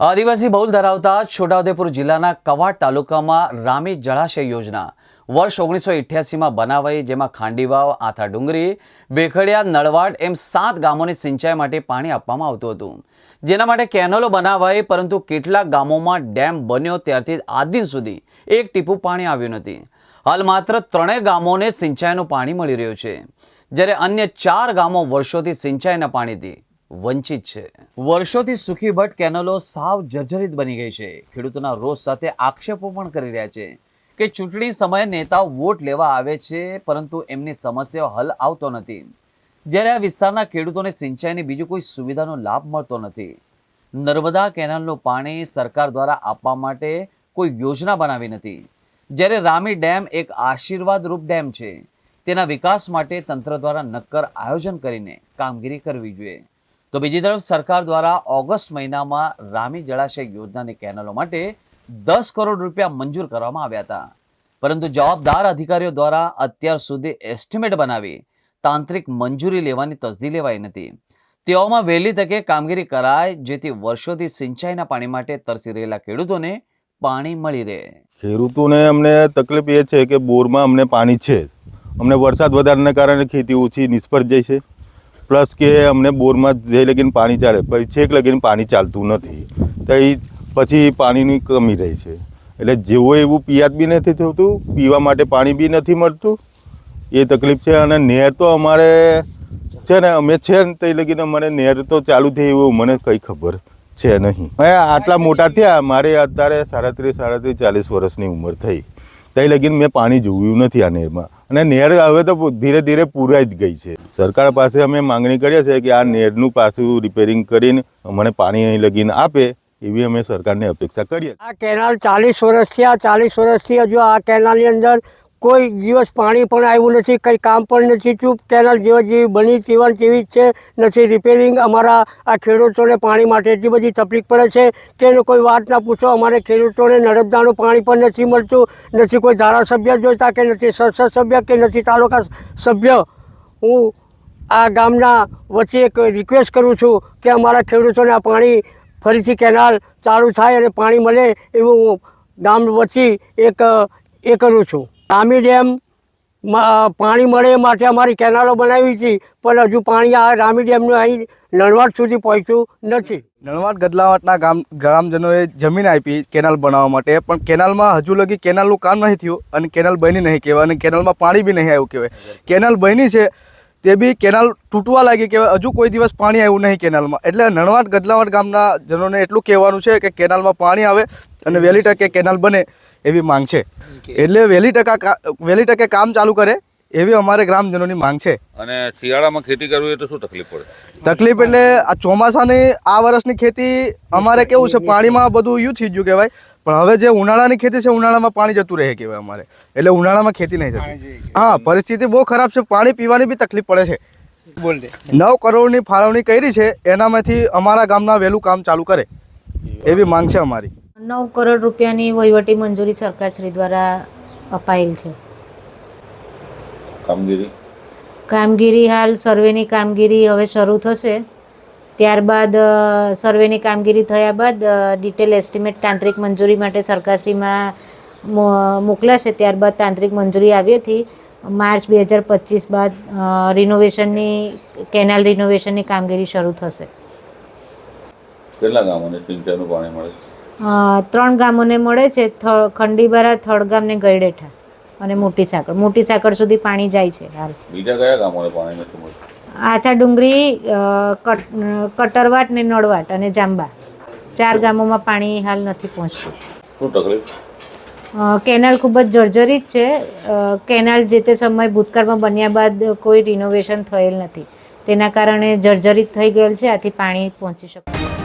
આદિવાસી બહુલ ધરાવતા છોટાઉદેપુર જિલ્લાના કવાડ તાલુકામાં રામી જળાશય યોજના વર્ષ ઓગણીસો ઇઠ્યાસીમાં બનાવાઈ, જેમાં ખાંડીવાવ આથા ડુંગરી બેખડિયા નળવાડ એમ સાત ગામોની સિંચાઈ માટે પાણી આપવામાં આવતું હતું. જેના માટે કેનલો બનાવાઈ, પરંતુ કેટલાક ગામોમાં ડેમ બન્યો ત્યારથી આજ દિન સુધી એક ટીપું પાણી આવ્યું નથી. હાલ માત્ર ત્રણેય ગામોને સિંચાઈનું પાણી મળી રહ્યું છે. જ્યારે અન્ય ચાર ગામો વર્ષોથી સિંચાઈના પાણીથી વંચિત છે. વર્ષોથી સુખી ભટ્ટ કેનલો સાવ જર્જરિત બની ગઈ છે. ખેડૂતોના રોષ સાથે આક્ષેપો પણ કરી રહ્યા છે કે ચૂંટણી સમયે નેતાઓ વોટ લેવા આવે છે, પરંતુ એમની સમસ્યાઓ હલ આવતો નથી. જ્યારે આ વિસ્તારના ખેડૂતોને સિંચાઈની બીજી કોઈ સુવિધાનો લાભ મળતો નથી. નર્મદા કેનાલનું પાણી સરકાર દ્વારા આપવા માટે કોઈ યોજના બનાવી નથી. જ્યારે રામી ડેમ એક આશીર્વાદરૂપ ડેમ છે, તેના વિકાસ માટે તંત્ર દ્વારા નક્કર આયોજન કરીને કામગીરી કરવી જોઈએ. તો બીજી તરફ સરકાર દ્વારા ઓગસ્ટ મહિનામાં રામી જળાશય યોજનાની કેનલો માટે દસ કરોડ રૂપિયા મંજૂર કરવામાં આવ્યા હતા. પરંતુ જવાબદાર અધિકારીઓ દ્વારા અત્યાર સુધી એસ્ટિમેટ બનાવી તાંત્રિક મંજૂરી લેવાની તસદી લેવાઈ નથી. તેઓમાં વહેલી તકે કામગીરી કરાય, જેથી વર્ષોથી સિંચાઈના પાણી માટે તરસી રહેલા ખેડૂતોને પાણી મળી રહે. ખેડૂતોને અમને તકલીફ એ છે કે બોરમાં અમને પાણી છે અમને વરસાદ વધારાને કારણે ખેતી ઓછી નિષ્ફળ જાય છે. પ્લસ કે અમને બોરમાં જે લગીને પાણી ચાલે, પછી છેક લગીને પાણી ચાલતું નથી. તો એ પછી પાણીની કમી રહે છે. એટલે જેવો એવું પિયાત બી નથી થતું, પીવા માટે પાણી બી નથી મળતું. એ તકલીફ છે અને નહેર તો અમારે છે ને, અમે છે ને તે લગીને મને નહેર તો ચાલુ થઈ એવું મને કંઈ ખબર છે નહીં. હવે આટલા મોટા થયા, મારે અત્યારે સાડત્રીસ સાડત્રીસ, ચાલીસ વર્ષની ઉંમર થઈ. તે લગીને મેં પાણી જોયું નથી આ નહેરમાં અને નહેર હવે તો ધીરે ધીરે પૂરાઈ જ ગઈ છે. સરકાર પાસે અમે માંગણી કરીએ છીએ કે આ નહેરનું પાછું રિપેરિંગ કરીને અમને પાણી અહીં લગીને આપે એવી અમે સરકારને અપેક્ષા કરીએ આ કેનાલ ચાલીસ વર્ષથી, આ ચાલીસ વર્ષથી હજુ આ કેનાલની અંદર કોઈ દિવસ પાણી પણ આવ્યું નથી, કંઈ કામ પણ નથી થયું કેનાલ જેવા જેવી બની તેવા તેવી જ છે, નથી. રિપેરિંગ અમારા આ ખેડૂતોને પાણી માટે એટલી બધી તકલીફ પડે છે કે એનો કોઈ વાત ના પૂછો. અમારે ખેડૂતોને નર્મદાનું પાણી પણ નથી મળતું, નથી કોઈ ધારાસભ્ય જોઈતા કે નથી સંસદ સભ્ય કે નથી તાલુકા સભ્ય. હું આ ગામના વચ્ચે એક રિક્વેસ્ટ કરું છું કે અમારા ખેડૂતોને આ પાણી ફરીથી કેનાલ ચાલુ થાય અને પાણી મળે એવું હું ગામ વચ્ચે એક, એ કરું છું. રામી ડેમ પાણી મળે માટે અમારી કેનાલો બનાવી હતી, પણ હજુ પાણી આ રામી ડેમનું અહીં નળવાડ સુધી પહોંચ્યું નથી. નળવાડ ગદલાવટના ગામ, ગ્રામજનોએ જમીન આપી કેનાલ બનાવવા માટે, પણ કેનાલમાં હજુ લગી કેનાલનું કામ નહીં થયું અને કેનાલ બની નહીં કહેવાય અને કેનાલમાં પાણી બી નહીં આવ્યું કહેવાય. કેનાલ બની છે તે બી કેનાલ તૂટવા લાગી કે હજુ કોઈ દિવસ પાણી આવ્યું નહીં કેનાલમાં. એટલે નણવાટ ગદલાવાટ ગામના જનોને એટલું કહેવાનું છે કે કેનાલમાં પાણી આવે અને વહેલી ટકે કેનાલ બને એવી માંગ છે. એટલે વહેલી ટકા વહેલી ટકે કામ ચાલુ કરે એવી અમારે ગ્રામજનોની માંગ છે. અને શિયાળામાં ખેતી કરવી તો શું તકલીફ પડે? તકલીફ એટલે આ ચોમાસાની આ વર્ષની ખેતી અમારે કેવું છે પાણીમાં બધું યુ થઈ ગયું કહેવાય. પણ હવે જે ઉનાળાની ખેતી છે ઉનાળામાં પાણી જતું રહે કહેવાય અમારે. એટલે ઉનાળામાં ખેતી નહીં થતી. હા પરિસ્થિતિ બહુ ખરાબ છે. પાણી પીવાની બી તકલીફ પડે છે. નવ કરોડની ફાળવણી કરી છે એનામાંથી અમારા ગામના વહેલું કામ ચાલુ કરે. એવી માંગ છે અમારી. નવ કરોડ રૂપિયાની વહીવટી મંજૂરી સરકારશ્રી દ્વારા અપાયેલ છે. કામગીરી? કામગીરી હાલ સર્વેની કામગીરી હવે શરૂ થશે. ત્યારબાદ સર્વેની કામગીરી થયા બાદ ડિટેલ એસ્ટિમેટ તાંત્રિક મંજૂરી માટે સરકારશ્રીમાં મોકલાશે. ત્યારબાદ તાંત્રિક મંજૂરી આવી હતી. માર્ચ બે હજાર પચીસ બાદ રિનોવેશનની કેનાલ રિનોવેશનની કામગીરી શરૂ થશે. કેટલા ગામોને સિંચાઈનું પાણી મળે ત્રણ ગામોને મળે છે. ખંડીબારા ખંડીબારા થળગામ ને ગયડેઠા અને મોટી સાકર. મોટી સાકર સુધી પાણી જાય છે હાલ. બીજા કયા ગામોને પાણી નથી મળતું? આથા ડુંગરી કટરવાટ ને નળવાટ અને જાંબા. ચાર ગામોમાં પાણી હાલ નથી પહોંચતું શું તકલીફ? કેનાલ ખૂબ જ જર્જરિત છે. કેનાલ જે તે સમય ભૂતકાળમાં બન્યા બાદ કોઈ રિનોવેશન થયેલ નથી. તેના કારણે જર્જરિત થઈ ગયેલ છે. આથી પાણી પહોંચી શકતું નથી.